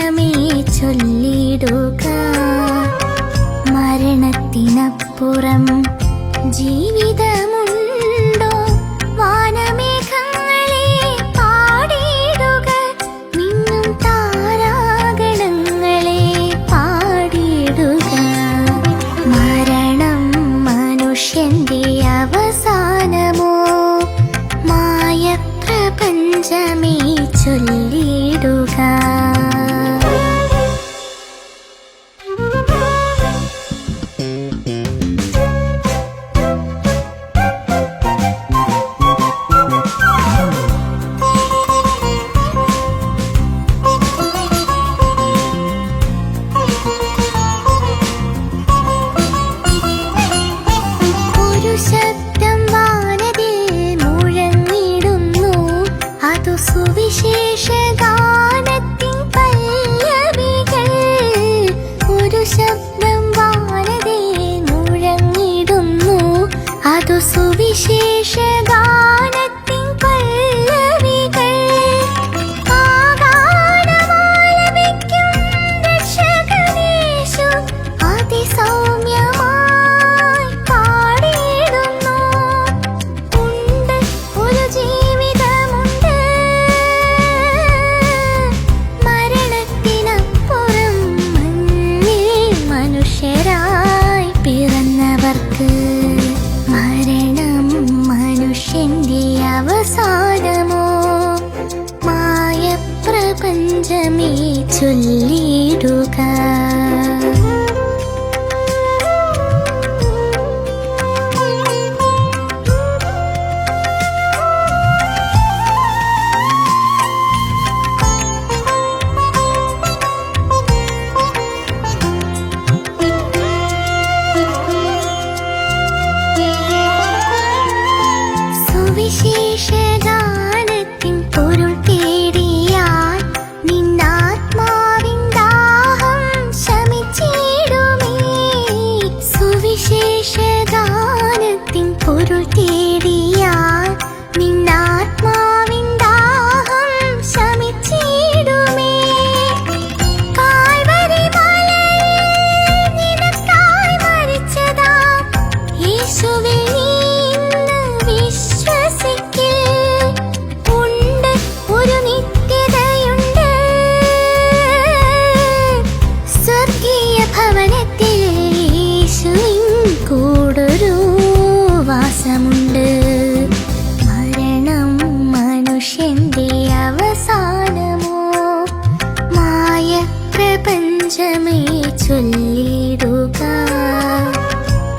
മാത്രമേ ചൊല്ലിടുക. മരണത്തിനപ്പുറം ജീവിതമുണ്ടോ? വാനമേഘങ്ങളെ പാടിയിടുക. നിന്നും താരാഗണങ്ങളെ പാടിയിടുക. മരണം മനുഷ്യന്റെ അവസാനമോ? മായ പ്രപഞ്ചമേ ചൊല്ലി അവസാനമോ? മായ പ്രപഞ്ചമേ ചൊല്ലിടുക മനുഷ്യന്റെ അവസാനമോ? മായ പ്രപഞ്ചമേ ചൊല്ലിടുക.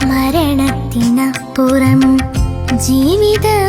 മരണത്തിനപ്പുറം ജീവിതം